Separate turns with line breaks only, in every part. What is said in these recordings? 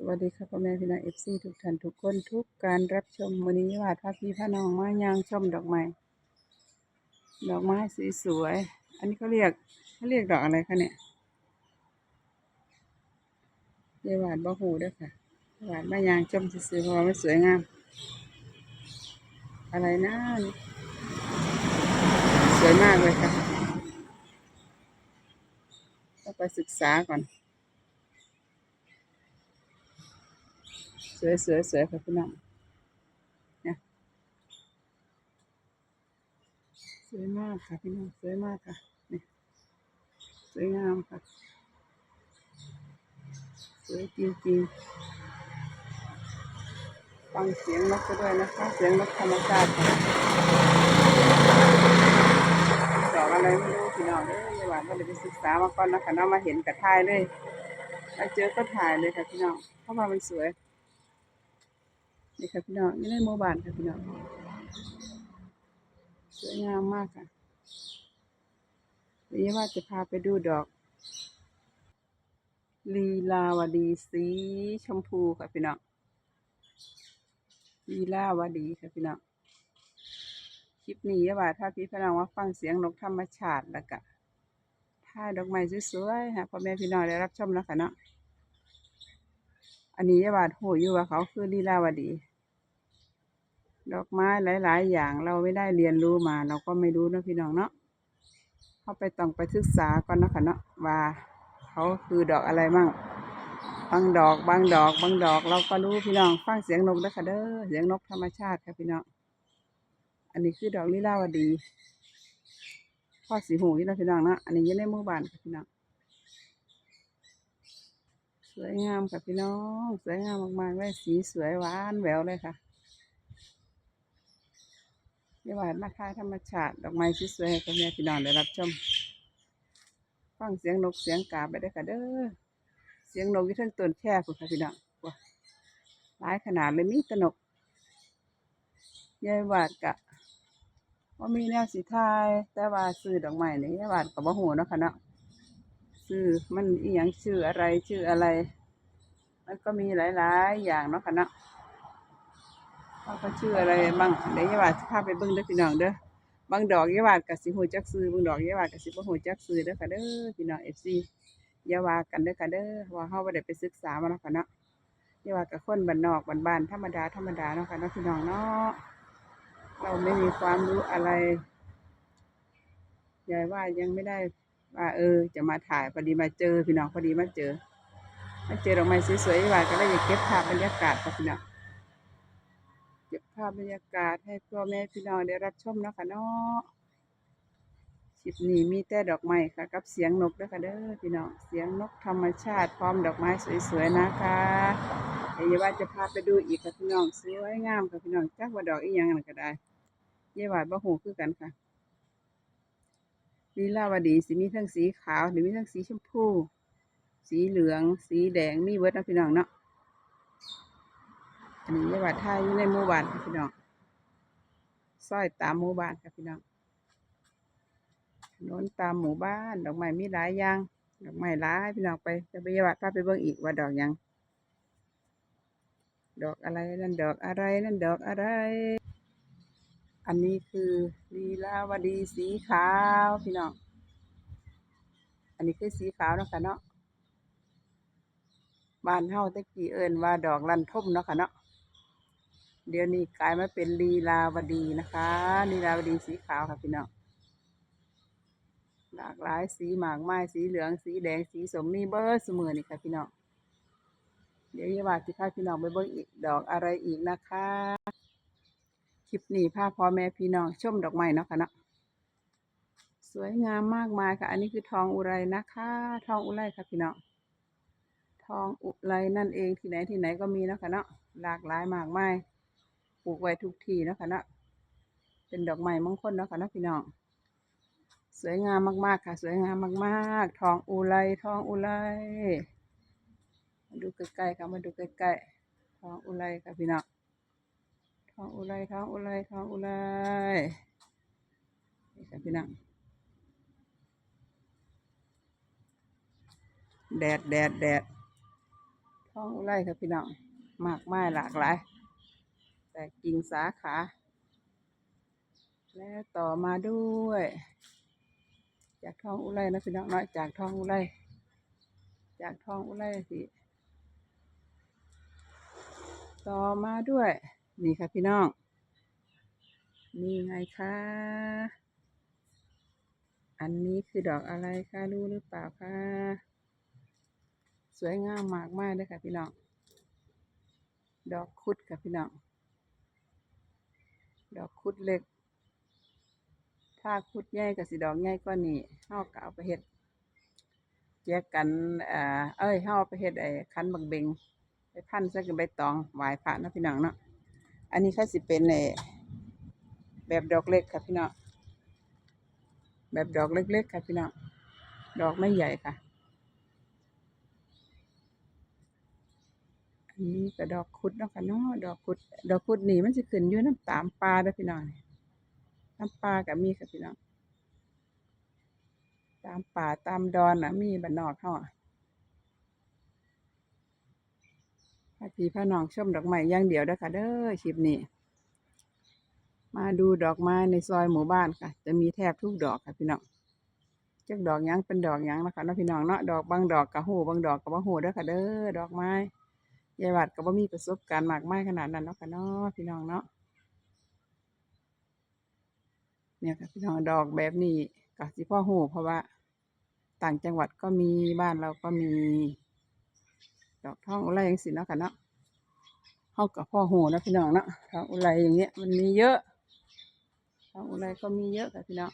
สวัสดีค่ะพ่อแม่พี่น้องเอฟซีทุกท่านทุกคนทุกการรับชมวันนี้ว่าพาพี่พาน้องมายางชมดอกไม้ดอกไม้สวยๆอันนี้เขาเรียกเขาเรียกดอกอะไรคะเนี่ยเยาหวาดบ่หูด้วยค่ะวาดมายางชมสวยๆเพราะว่ามันสวยงาม อะไรนะสวยมากเลยค่ะต้องไปศึกษาก่อน สวยสวยสวยค่ะพี่น้องเนี่ยสวยมากค่ะพี่น้องสวยมากค่ะนี่สวยงามค่ะสวยจริงๆฟังเสียงนกก็ด้วยนะคะเสียงนกธรรมชาติค่ะดอกอะไรไม่รู้พี่น้องเอ้ยอย่าหวานก็เลยไปศึกษามาก่อนนะคะน้องมาเห็นกระถ่ายเลยมาเจอก็ถ่ายเลยค่ะพี่น้องเพราะว่ามันสวย นี่ค่ะพี่น้องนี่ในหมู่บ้านค่ะพี่น้องสวยงามมากค่ะวันนี้ว่าจะพาไปดูดอก ลีลาวดีสีชมพูค่ะพี่น้องลีลาวดีค่ะพี่น้องคลิปนี้ว่าถ้าพี่พี่น้องว่าฟังเสียงนกธรรมชาติแล้วก็ถ่ายดอกไม้สวยๆค่ะพ่อแม่พี่น้องได้รับชมแล้วค่ะเนาะอันนี้ยาบาดหูอยู่ว่าเขาคือลีลาวดี ดอกไม้หลาย ๆ อย่างเราไม่ได้เรียนรู้มา เราก็ไม่รู้นะพี่น้องเนาะเข้าไปต้องไปศึกษาก่อนเนาะค่ะเนาะว่าเขาคือดอกอะไรมั่งบางดอกบางดอกบางดอกเราก็รู้พี่น้องฟังเสียงนกเด้อค่ะเด้อเสียงนกธรรมชาติค่ะพี่น้องอันนี้คือดอกลิลาวดีพ่อสีหูนี่เนาะพี่น้องนะอันนี้ยังในหมู่บ้านค่ะพี่น้องสวยงามค่ะพี่น้อง สวยงามมากๆเลยสีสวยหวานแหววเลยค่ะ ยวหวานมาค่ายธรรมชาติ ดอกไม้สวยๆให้พ่อแม่พี่น้องได้รับชม ฟังเสียงนกเสียงกาไปได้ค่ะเด้อ เสียงนกอยู่เทั้งต้นแค่พุ่นค่ะพี่น้องว้าหลายขนาดเลยมีตนกยายวาดกะว่ามีแนวสีทายแต่ว่าซื้อดอกไม้นี่ยายวาดกับว่าหูเนาะค่ะเนาะซื้อมันอีหยังชื่ออะไรชื่ออะไร มันก็มีหลาย ๆ อย่างเนาะค่ะเนาะ เขาก็ชื่ออะไรบ้างเดี๋ยวยายวาดพาไปเบิ่งเด้อพี่น้องเด้อบางดอกยายวาดกับสิหูจักซื้อบางดอกยายวาดกับสิบ่หูจักซื้อเด้อค่ะเด้อพี่น้อง FC อย่าว่ากันเด้อค่ะเด้อว่าเฮาบ่ได้ไปศึกษามาเนาะค่ะเนาะอย่าว่ากับคนบ้านนอกบ้านๆธรรมดาธรรมดาเนาะค่ะเนาะพี่น้องเนาะเราไม่มีความรู้อะไรยายว่ายังไม่ได้ว่าเออ จะมาถ่ายพอดีมาเจอพี่น้องพอดีมาเจอมาเจอดอกไม้สวยๆยายว่าก็เลยอยากเก็บภาพบรรยากาศค่ะพี่น้องาพบรรยากาศให้พ่อแม่พี่น้องได้รับชมเนาะค่ะเนาะคลิปนี้มีแต่ดอกไม้ค่ะ กับเสียงนกด้วยค่ะเด้อพี่น้องเสียงนกธรรมชาติพร้อมดอกไม้สวยๆนะคะเดี๋ยวว่าจะพาไปดูอีกค่ะพี่น้องสวยงามค่ะพี่น้องจักว่าดอกอีหยังนั่นก็ได้เยายวาดบ่หูคือกันค่ะลีลาวดีสิมีทั้งสีขาวหรือมีทั้งสีชมพู สีเหลือง สีแดงมีเบิดนะพี่น้องเนาะ อันนี้ยาวัดท่าอยู่ในหมู่บ้านค่ะพี่น้องซอยตามหมู่บ้านค่ะพี่น้องถนนตามหมู่บ้านดอกไม้มีหลายอย่างดอกไม้หลายพี่น้องไปจะไปยาวัดพาไปเบิ่งอีกว่าดอกยังดอกอะไรนั่นดอกอะไรนั่นดอกอะไร อันนี้คือลีลาวดีสีขาวพี่น้องอันนี้คือสีขาวเนาะค่ะเนาะบ้านเฮาตะกี้เอิ้นว่าดอกลันทมเนาะค่ะเนาะ เดี๋ยวนี้กลายมาเป็นลีลาวดีนะคะลีลาวดีสีขาวค่ะพี่น้องหลากหลายสีหมากไม้สีเหลืองสีแดงสีสมมีเบอร์เสมอนี่ค่ะพี่น้องเดี๋ยวยาว่าสิพาพี่น้องไปเบิ่งอีกดอกอะไรอีกนะคะ คลิปนี้พาพ่อแม่พี่น้องชมดอกไม้เนาะค่ะเนาะสวยงามมากมายค่ะ อันนี้คือทองอุไรนะคะ ทองอุไรค่ะพี่น้องทองอุไรนั่นเองที่ไหนที่ไหนก็มีเนาะค่ะเนาะหลากหลายมากมาย ลูกไว้ทุกที่นะคะนะเป็นดอกไม้มงคลนะคะนาะพี่น้อง สวยงามมาก ๆ ค่ะ สวยงามมาก ๆ ทองอุไรทองอุไรมาดูใกล้ๆค่ะมาดูใกล้ๆทองอุไรค่ะพี่น้องทองอุไรทองอุไรทองอุไรนี่ค่ะพี่น้องแดดแดดแดดทองอุไรค่ะพี่น้องมากมายหลากหลาย ต่กิ่งสาขา แล้วต่อมาด้วย จากท้องอุไรนะพี่น้องเนาะจากท้องอุไรจากท้องอุไรสิต่อมาด้วย นี่ค่ะพี่น้อง นี่ไงคะอันนี้คือดอกอะไรคะรู้หรือเปล่าคะสวยงามมากมากเลยค่ะพี่น้อง ดอกคุดค่ะพี่น้อง ดอกคุดเล็ก ถ้าคุดใหญ่ก็สิดอกใหญ่กว่านี้เฮาก็เอาไปเฮ็ดแยกกันเอ่อเอ้ยเฮาเอไปเฮ็ดไอ้คันบักเบงไปพันใส่กับใบตองไหว้พระนะพี่น้องเนาะอันนี้เขาสิเป็นไอ้แบบดอกเล็กค่ะพี่น้องแบบดอกเล็กๆค่ะพี่น้องดอกไม่ใหญ่ค่ะ นนี้ก็ดอกคุดเนาะค่ะเนาะดอกคุด ดอกคุดนี่มันจะขึ้นอยู่น้ำตามปลาเด้อพี่น้องน้ำปลาก็มีค่ะพี่น้องตามป่าตามดอนน่ะมีบ้านนอกเขาอะพาพี่พาน้องชมดอกไม้ย่างเดียวด้อค่ะเด้อคลิปนี้ มาดูดอกไม้ในซอยหมู่บ้านค่ะ จะมีแทบทุกดอกค่ะพี่น้องจักดอกยังเป็นดอกยังนะคะเนาะพี่น้องเนาะดอกบางดอกกะหูบางดอกกะบ่หูด้อค่ะเด้อดอกไม้ ยายวัดก็บ่มีประสบการณ์มากมายขนาดนั้นเนาะค่ะเนาะพี่น้องเนาะเนี่ยค่ะพี่น้องดอกแบบนี้ก็สิพ่อหูเพราะว่า ต่างจังหวัดก็มีบ้านเราก็มี ดอกทองอุไรอย่างสิเนาะค่ะเนาะเฮากับพ่อหูนะพี่น้องเนาะทองอุไรอย่างเงี้ยมันมีเยอะทองอุไรก็มีเยอะค่ะพี่น้อง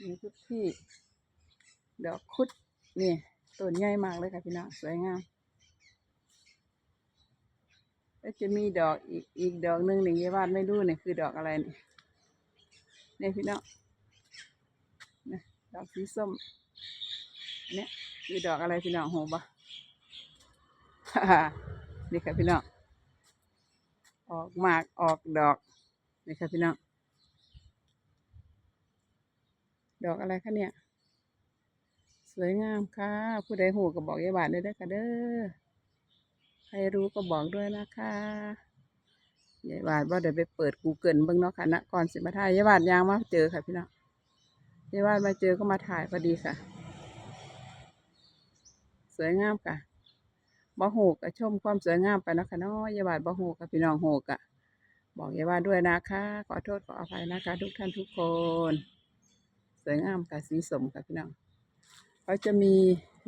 มีทุกที่ ดอกคุดนี่ต้นใหญ่มากเลยค่ะพี่น้องสวยงาม แล้วจะมีดอกอีกอีกดอกหนึ่งหนึ่งยี่บ้านไม่รู้เนี่ยคือดอกอะไรเนี่ยเนี่ยพี่น้องนะดอกสีส้มอันเนี่ยคือดอกอะไรพี่น้องโหบะนี่ค่ะพี่น้องออกมากออกดอกนี่ค่ะพี่น้องดอกอะไรคะเนี่ย สวยงามค่ะ ผู้ใดหูก็บอกยายบาทได้ด้อค่ะเด้อ ใครรู้ก็บอกด้วยนะคะยายบาทว่าเดี๋ยวไปเปิด Google เบิ่งเนาะค่ะนะก่อนสิมาถ่ายยายบาทยางมาเจอค่ะพี่น้องยายบาทมาเจอก็มาถ่ายพอดีค่ะ สวยงามค่ะบ่หูกะชมความสวยงามไปเนาะคะเนาะยายบาทบ่หูกะพี่น้องหูกะบอกยายบาทด้วยนะคะ ขอโทษขออภัยนะคะ ทุกท่านทุกคน สวยงามค่ะสีสมค่ะพี่น้องเขาจะมี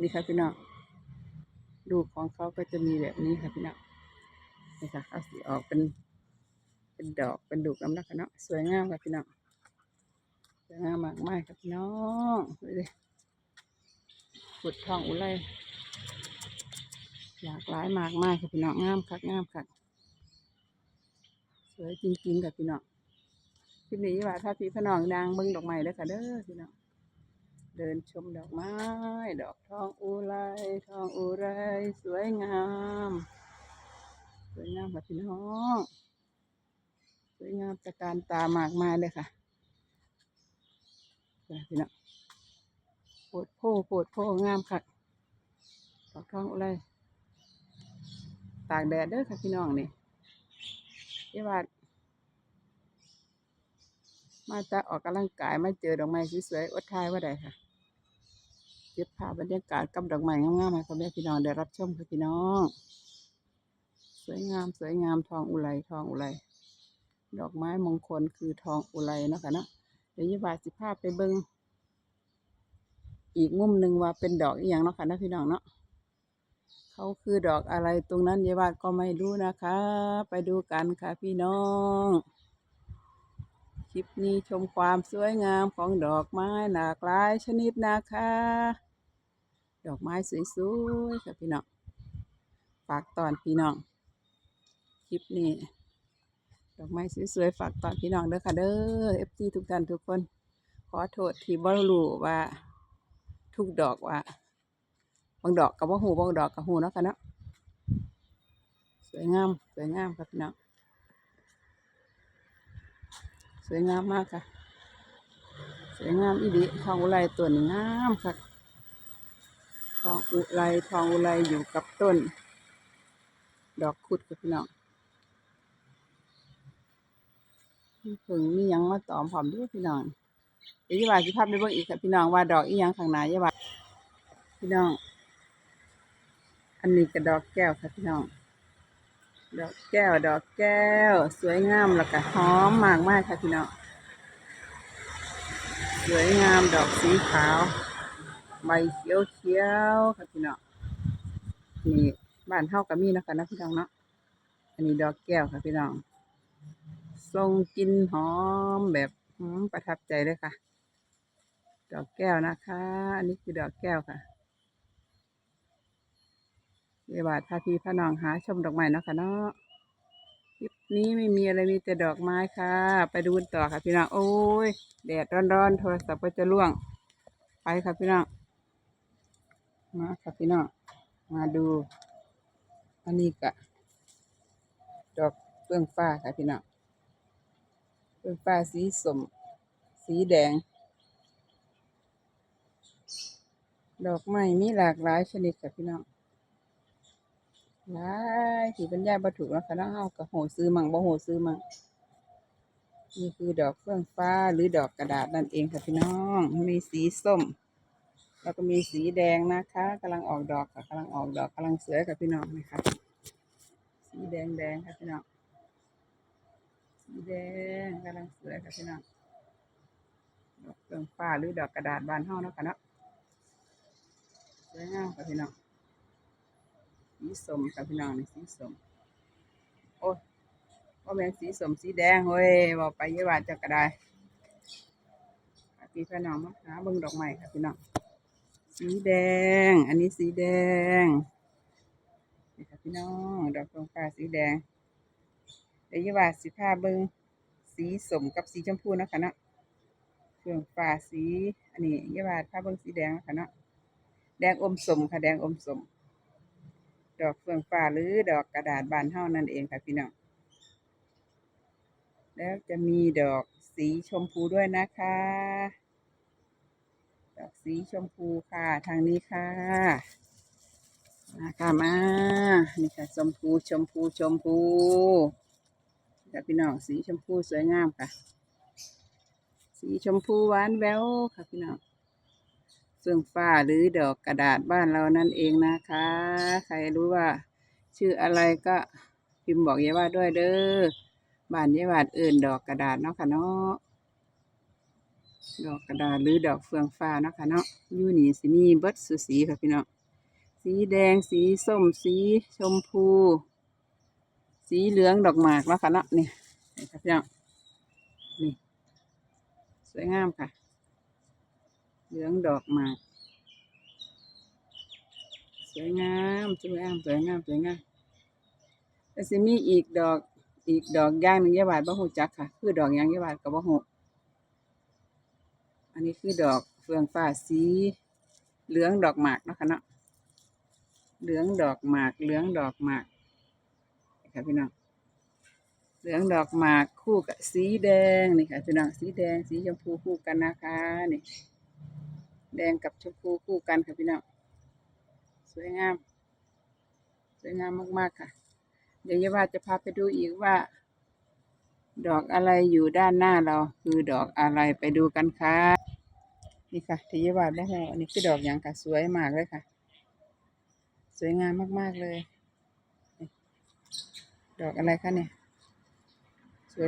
นี่ค่ะพี่น้อง ลูกของเขาก็จะมีแบบนี้ค่ะพี่น้องนี่ค่ะเขาสีออกเป็น เป็นดอกเป็นดูกน้ำนักค่ะเนาะสวยงามค่ะพี่น้องสวยงามมากมากค่ะพี่น้องดูดิขุดทองอุไรหลากหลายมากมากค่ะพี่น้องงามคักงามคักสวยจริงๆค่ะพี่น้องคลิปนี้ว่าถ้าพี่พี่น้องดังเบิ้งดอกไม้เด้อค่ะเด้อพี่น้อง เดินชมดอกไม้ ดอกทองอุไรทองอุไรสวยงาม สวยงามค่ะพี่น้อง สวยงามตะการตามากมายเลยค่ะพี่น้องโปวดโพโปวดโพงามค่ะดอกทองอุไรตากแดดเด้อค่ะพี่น้องนี่เยาวัด มาจะออกกำลังกายมาเจอดอกไม้สวยๆอดทายว่าใดค่ะเก็บภาพบรรยากาศกับดอกไม้งามๆให้พ่อแม่พี่น้องได้รับชมค่ะพี่น้อง สวยงามสวยงามทองอุไรทองอุไรดอกไม้มงคลคือทองอุไรเนาะค่ะเนาะเดี๋ยวยายบาสิภาพไปเบิงอีกมุมหนึ่งว่าเป็นดอกอีหยังเนาะค่ะนะพี่น้องเนาะเขาคือดอกอะไรตรงนั้นยายบาทก็ไม่รู้นะคะ ไปดูกันค่ะพี่น้อง คลิปนี้ชมความสวยงามของดอกไม้หลากหลายชนิดนะคะ ดอกไม้สวยๆค่ะพี่น้องฝากตอนพี่น้องคลิปนี้ดอกไม้สวยๆฝากตอนพี่น้องเด้อค่ะเด้อเอฟซีทุกท่านทุกคน ขอโทษที่บ่รู้ว่า ทุกดอกว่าบางดอกกับว่าหูบางดอกกับหูเนาะค่ะเนาะสวยงามสวยงามครับพี่น้อง สวยงามมากค่ะ สวยงามอีดีทองอุไรตัวนี้งามค่ะทองอุไรทองอุไรอยู่กับต้น ดอกคุดกับพี่น้องมีผึ่งมีหยังมาตอมผอมด้วยพี่น้องเดี๋ยวยี่าสิภาพไปเบิ่งอีกค่ะพี่น้องว่าดอกอียังข้างหน้ายี่ว่าพี่น้อง อันนี้ก็ดอกแก้วค่ะพี่น้อง ดอกแก้ว ดอกแก้ว สวยงามแล้วก็หอมมากมากค่ะพี่น้องสวยงามดอกสีขาว ใบเขียวเขียวค่ะพี่น้องนี่บ้านเฮาก็มีนะคะนะพี่น้องเนาะอันนี้ดอกแก้วค่ะพี่น้องทรงกลินหอมแบบประทับใจเลยค่ะ ดอกแก้วนะคะ อันนี้คือดอกแก้วค่ะ เรียกว่าถ้าพี่พระน้องหาชมดอกไม้เนาะค่ะเนาะคลิปนี้ไม่มีอะไรมีแต่ดอกไม้ค่ะ ไปดูต่อค่ะพี่น้องโอ้ยแดดร้อนๆโทรศัพท์ก็จะร่วง ไปค่ะพี่น้องมาค่ะพี่น้องมาดู อันนี้ก็ดอกเฟื่องฟ้าค่ะพี่น้องเฟื่องฟ้าสีสมสีแดง ดอกไม้มีหลากหลายชนิดค่ะพี่น้อง หลายที่บรรยายบ่ถูกแล้วค่ะเนาะเฮาก็โหซื้อมั่งบ่โหซื้อมั่งนี่คือดอกเฟื่องฟ้าหรือดอกกระดาษนั่นเองค่ะพี่น้อง มีสีส้ม แล้วก็มีสีแดงนะคะกำลังออกดอกค่ะกำลังออกดอกกำลังสวยค่ะพี่น้องนี่ค่ะสีแดงแดงค่ะพี่น้องสีแดงกำลังสวยค่ะพี่น้องดอกเฟื่องฟ้าหรือดอกกระดาษบานเฮาเนาะค่ะเนาะสวยงามค่ะพี่น้อง สีส้มค่ะพี่น้องนี่สีส้มโอ้ว่าแม่นสีส้มสีแดงเฮ้ยบอกไปเยาว่าจะกระไดพี่พี่น้องมาหาเบิ่งดอกไม้ค่ะพี่น้องสีแดง อันนี้สีแดงนี่ค่ะพี่น้องดอกเฟื่งฟ้าสีแดงเดี๋ยวเยาว่าสิพาเบิ่งสีส้มกับสีชมพูนะคะเนาะเฟื่องฟ้าสี อันนี้เยาว่าพาเบิ่งสีแดงนะคะเนาะแดงอมส้มค่ะแดงอมส้ม ดอกเฟื่องฟ้าหรือดอกกระดาษบานเฮานั่นเองค่ะพี่น้อง แล้วจะมีดอกสีชมพูด้วยนะคะ ดอกสีชมพูค่ะทางนี้ค่ะมาค่ะมา นี่ค่ะชมพูชมพูชมพูค่ะพี่น้องสีชมพูสวยงามค่ะ สีชมพูหวานแววค่ะพี่น้อง เฟื่องฟ้าหรือดอกกระดาษบ้านเรานั่นเองนะคะ ใครรู้ว่า ชื่ออะไรก็พิมพ์บอกยายว่าด้วยเด้อบ้านยายว่าเอื่นดอกกระดาษเนาะค่ะเนาะดอกกระดาษหรือดอกเฟืองฟ้าเนาะค่ะเนาะยูนี่สิมีเบิดสุสีค่ะพี่น้องสีแดงสีส้มสีชมพู สีเหลืองดอกหมากเนาะค่ะเนาะนี่นี่ค่ะพี่น้องนี่สวยงามค่ะ เหลืองดอกหมาก สวยงามสวยงามสวยงามสวยงามแต่สิมีอีกดอกอีกดอกย่างหนึ่งยายบาดบ่ฮู้จักค่ะ คือดอกหยังยายบาดก็บ่ฮู้อันนี้คือดอกเฟืองฟ้าสีเหลืองดอกหมากเนาะคะเนาะเหลืองดอกหมากเหลืองดอกหมากค่ะพี่น้องเหลืองดอกหมากคู่กับสีแดงนี่ค่ะพี่น้องสีแดงสีชมพูคู่กันนะคะนี่ แดงกับชมพูคู่กันค่ะพี่น้องสวยงาม สวยงามมากๆค่ะ เดี๋ยวยว่าจะพาไปดูอีกว่า ดอกอะไรอยู่ด้านหน้าเราคือดอกอะไรไปดูกันค่ะนี่ค่ะที่ยายว่าได้แล้วอันนี้คือดอกอย่างค่ะสวยมากเลยค่ะ สวยงามมากๆเลย ดอกอะไรคะเนี่ย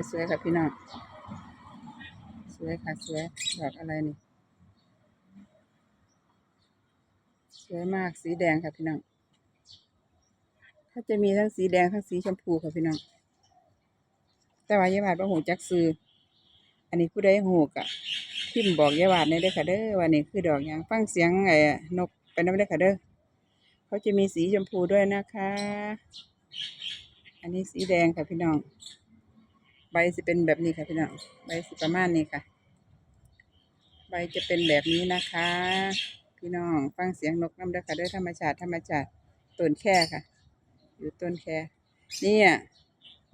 สวยๆค่ะพี่น้องสวยค่ะสวยดอกอะไรนี่ สวยมากสีแดงค่ะพี่น้องถ้าจะมีทั้งสีแดงทั้งสีชมพูค่ะพี่น้องแต่ว่ายายบาดว่าหูจักซื้ออันนี้ผู้ใดหูกะพิมพ์บอกยายบาดในเด้อค่ะเด้อว่านี่คือดอกยังฟังเสียงไอ้นกไปน้ำเด้อค่ะเด้อเขาจะมีสีชมพูด้วยนะคะ อันนี้สีแดงค่ะพี่น้อง ใบจะเป็นแบบนี้ค่ะพี่น้องใบสิประมาณนี้ค่ะ ใบจะเป็นแบบนี้นะคะ พี่น้อง ฟังเสียงนกน้ำด้อค่ะด้อธรรมชาติธรรมชาติต้นแค่ค่ะ อยู่ต้นแค่นี่ย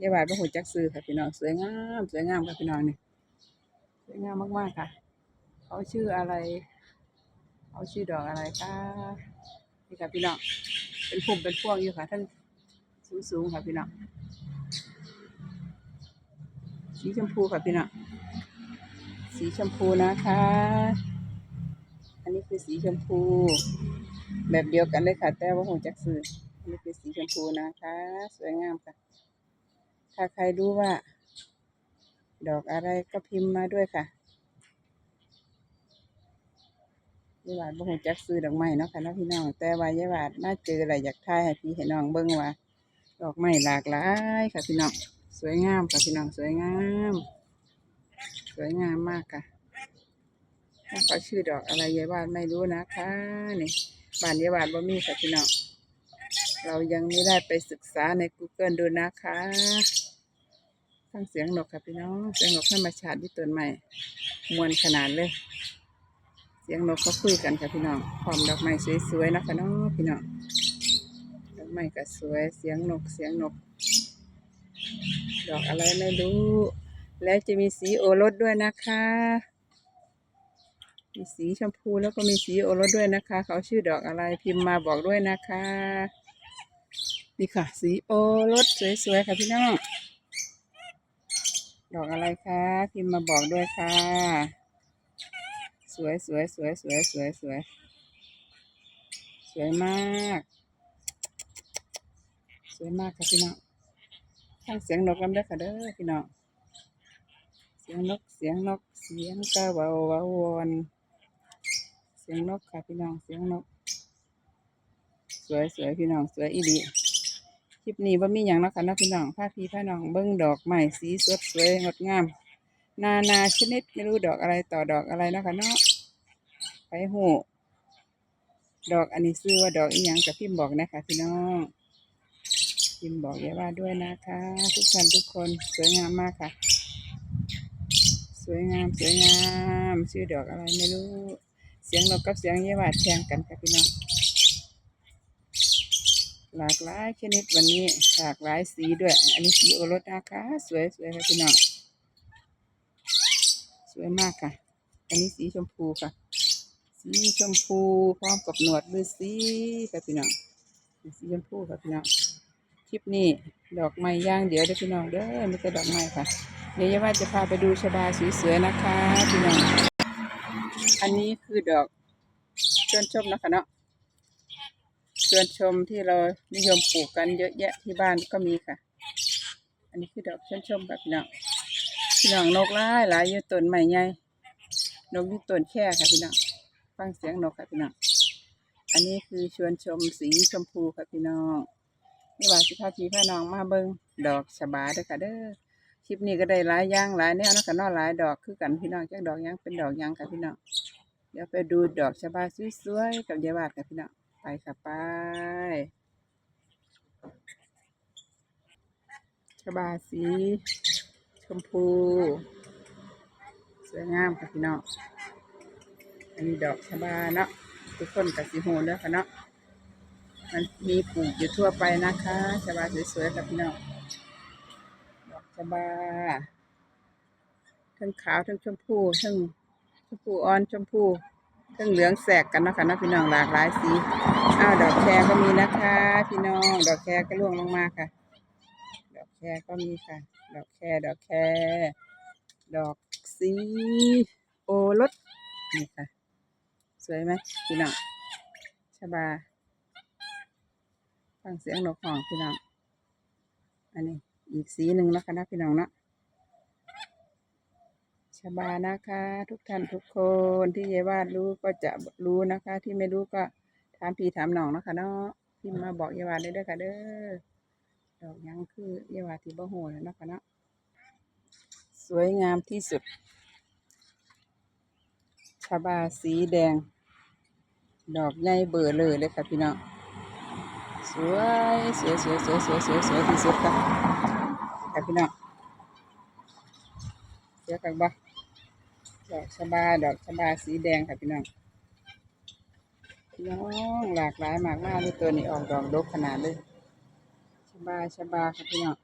ยายบาดพระหูจักซื้อค่ะพี่น้องสวยงามสวยงามค่ะพี่น้องนี่สวยงามมากๆค่ะเขาชื่ออะไรเขาชื่อดอกอะไรคะนี่ค่ะพี่น้องเป็นพุ่มเป็นพวงอยู่ค่ะท่านสูงๆค่ะพี่น้องสีชมพูค่ะพี่น้องสีชมพูนะคะ นนี้คือสีชมพู แบบเดียวกันเลยค่ะ แต่ว่าหงจักซื้ออันนี้คือสีชมพูนะคะ สวยงามค่ะ ถ้าใครรู้ว่า ดอกอะไรก็พิมพ์มาด้วยค่ะยายวาดบ่ฮู้จักซื้อดอกไม้เนาะค่ะเนาะพี่น้อง แต่ว่ายายวาดมาเจออะไรอยากทายให้พี่ให้น้องเบิ่งว่าดอกไม้หลากหลายค่ะพี่น้อง สวยงามค่ะพี่น้องสวยงาม สวยงามมากค่ะ เขาชื่อดอกอะไรยายวาดไม่รู้นะคะนี่บ้านยายวาดบ่มีค่ะพี่น้องเรายังไม่ได้ไปศึกษาใน Google ดูนะคะฟังเสียงนกค่ะพี่น้องเสียงนกธรรมชาติที่ต้นไม้มวนขนาดเลย เสียงนกเขาคุยกันค่ะพี่น้องพร้อมดอกไม้สวยๆนะคะเนาะพี่น้องดอกไม้ก็สวยเสียงนกเสียงนก ดอกอะไรไม่รู้ แล้วจะมีสีโอรสด้วยนะคะ มีสีชมพูแล้วก็มีสีโอรสด้วยนะคะ เขาชื่อดอกอะไรพิมพ์มาบอกด้วยนะคะนี่ค่ะ สีโอรสสวยๆค่ะพี่น้องดอกอะไรคะพิมพ์มาบอกด้วยค่ะ สวยสวยสวยสวยสวยสวยสวยมาก สวยมากค่ะพี่น้องฟังเสียงนกลำได้ค่ะเด้อพี่น้องเสียงนกเสียงนกเสียงกะเวาววาวอน สียงนกค่ะพี่น้องเสียงนก สวยสวยพี่น้องสวยอีดีคลิปนี้ว่ามีอย่างนาะคะนาะพี่น้องพาพี่พาน้องเบิ้งดอกใหม่สีสดสวยงดงาม นานาชนิดไม่รู้ดอกอะไรต่อดอกอะไรนะคะเนาะไปหูดอกอันนี้ซื้อว่าดอกอีหยังกับพิมพ์บอกนะคะพี่น้องพิมพ์บอกอย่าว่าด้วยนะคะ ทุกท่านทุกคนสวยงามมากค่ะ สวยงามสวยงาม ชื่อดอกอะไรไม่รู้ เสียงนกกับเสียงเยาวาดแข่งกันค่ะพี่น้อง หลากหลายชนิดวันนี้หลากหลายสีด้วย อันนี้สีโอรสนะคะ สวยสวยค่ะพี่น้อง สวยมากค่ะ อันนี้สีชมพูค่ะ สีชมพูพร้อมกับหนวดฤาษีค่ะพี่น้อง สีชมพูค่ะพี่น้อง คลิปนี้ดอกไม้ย่างเดี๋ยวเด้อพี่น้องเด้อไม่ใช่ดอกไม้ค่ะ เดี๋ยวว่าจะพาไปดูชบาสวยๆนะคะพี่น้อง อันนี้คือดอกชวนชมนะคะเนาะชวนชมที่เรานิยมปลูกกันเยอะแยะที่บ้านก็มีค่ะ อันนี้คือดอกชวนชมค่ะพี่น้องพี่น้องนกหลายหลายอยู่ต้นใหม่ใหญ่นกอยู่ต้นแค่ค่ะพี่น้องฟังเสียงนกค่ะพี่น้องอันนี้คือชวนชมสีชมพูค่ะพี่น้องนี่ว่าสิพาพี่พาน้องมาเบิ่งดอกชบาเด้อค่ะเด้อคลิปนี้ก็ได้หลายย่างหลายแนวนะค่ะนาะหลายดอกคือกันพี่น้องจักดอกยังเป็นดอกยังค่ะพี่น้อง เดี๋ยวไปดูดอกชบาสวยๆกับยายวาดค่ะพี่น้องไปค่ะไปชบาสี ชมพู สวยงามค่ะพี่น้องอันนี้ดอกชบาเนาะทุกคนกับสีโหนเด้อค่ะเนาะมันมีปลูกอยู่ทั่วไปนะคะชบาสวยๆค่ะพี่น้องดอกชบาทั้งขาวทั้งชมพูทั้ง มพูอ่อนชมพูทั้งเหลืองแสกกันนะคะนาะพี่น้องหลากหลายสีอ้าวดอกแครก็มีนะคะ พี่น้องดอกแครก็ร่วงลงมาค่ะ ดอกแครก็มีค่ะ ดอกแครดอกแครดอกสีโอรสนี่ค่ะ สวยไหมพี่น้องชบาฟังเสียงนกของพี่น้องอันนี้อีกสีหนึ่งนะคะนะพี่น้องเนาะ ชบานะคะ ทุกท่านทุกคนที่เยวาดรู้ก็จะรู้นะคะ ที่ไม่รู้ก็ถามพี่ถามน้องนะคะ เนาะพิมพ์มาบอกเยวาดได้ด้อค่ะเด้อดอกยังคือเยวาดที่บ่โหนะนะคะเนาะสวยงามที่สุดชบาสีแดง ดอกใหญ่เบอร์เลยเลยค่ะพี่น้องสวยสวยสวยสวยสวยสวยสวยที่สุดค่ะค่ะพี่น้องเสียกันบ่ ดอกชบาดอกชบาสีแดงค่ะพี่น้องพี่น้องหลากหลายมากมากเลยตัวนี้ออกดอกดกขนาดเลยชบาชบาค่ะพี่น้อง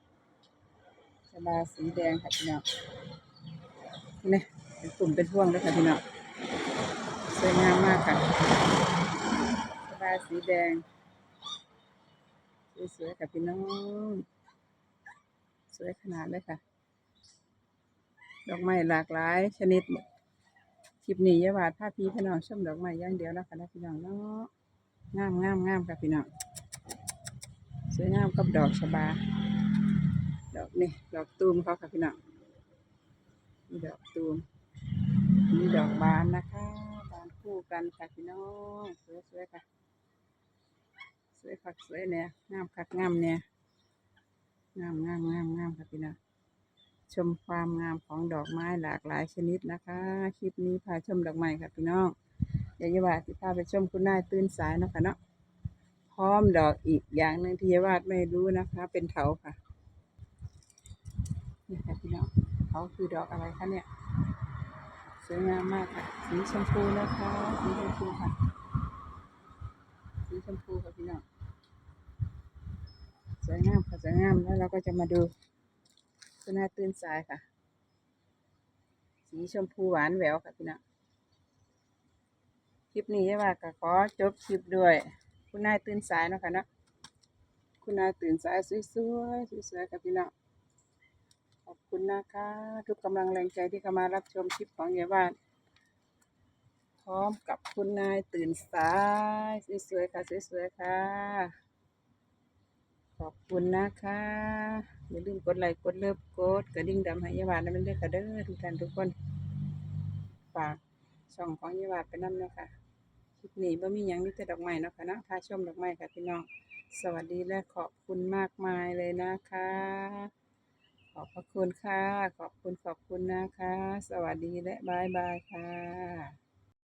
ชบาสีแดงค่ะพี่น้องนี่เป็นกลุ่มเป็นพ่วงด้วยค่ะพี่น้องสวยงามมากค่ะชบาสีแดงสวยๆค่ะพี่น้องสวยขนาดเลยค่ะ ดอกไม้หลากหลายชนิด คลิปนี้ยาวาดภาพี่พี่น้องชมดอกไม้ย่างเดียวแล้วค่ะนะพี่น้องเนาะงามงามงามค่ะพี่น้องสวยงามกับดอกชบา ดอกนี่ดอกตูมเขาค่ะพี่น้องมีดอกตูมมีดอกบานนะคะบานคู่กันค่ะพี่น้องสวยๆค่ะสวยคักสวยเนี่ยงามคักงามเนี่ยงามงามงามงามค่ะพี่น้อง ชมความงามของดอกไม้หลากหลายชนิดนะคะ คลิปนี้พาชมดอกไม้ค่ะพี่น้องเดี๋ยวอยาวาสิพาไปชมคุณนายตื่นสายนะคะเนาะพร้อมดอกอีกอย่างหนึ่งที่ยาวาดไม่รู้นะคะ เป็นเถาค่ะนี่ค่ะพี่น้องเถาคือดอกอะไรคะเนี่ยสวยงามมากค่ะสีชมพูนะคะสีชมพูค่ะสีชมพูค่ะพี่น้องสวยงามค่ะสวยงามแล้วเราก็จะมาดู คุณนายตื่นสายค่ะ สีชมพูหวานแหววค่ะพี่น้องคลิปนี้ยายว่าก็ขอจบคลิปด้วย คุณนายตื่นสายเนาะค่ะเนาะคุณนายตื่นสายสวยๆสวยๆค่ะพี่น้องขอบคุณนะคะ ทุกกำลังแรงใจที่เข้ามารับชมคลิปของยายว่านพร้อมกับคุณนายตื่นสายสวยๆค่ะสวยๆค่ะ ขอบคุณนะคะ อย่าลืมกดไลค์กดเลิฟกดกระดิ่งดำให้ยายหวานนั่นด้วยค่ะเด้อทุกท่านทุกคนฝากช่องของยายหวานไปนั่นนะคะคลิปนี้บ่มีหยังมีแต่ดอกไม้นะคะนาะพาชมดอกไม้ค่ะพี่น้องสวัสดีและขอบคุณมากมายเลยนะคะ ขอบพระคุณค่ะ ขอบคุณขอบคุณนะคะ สวัสดีและบายบายค่ะ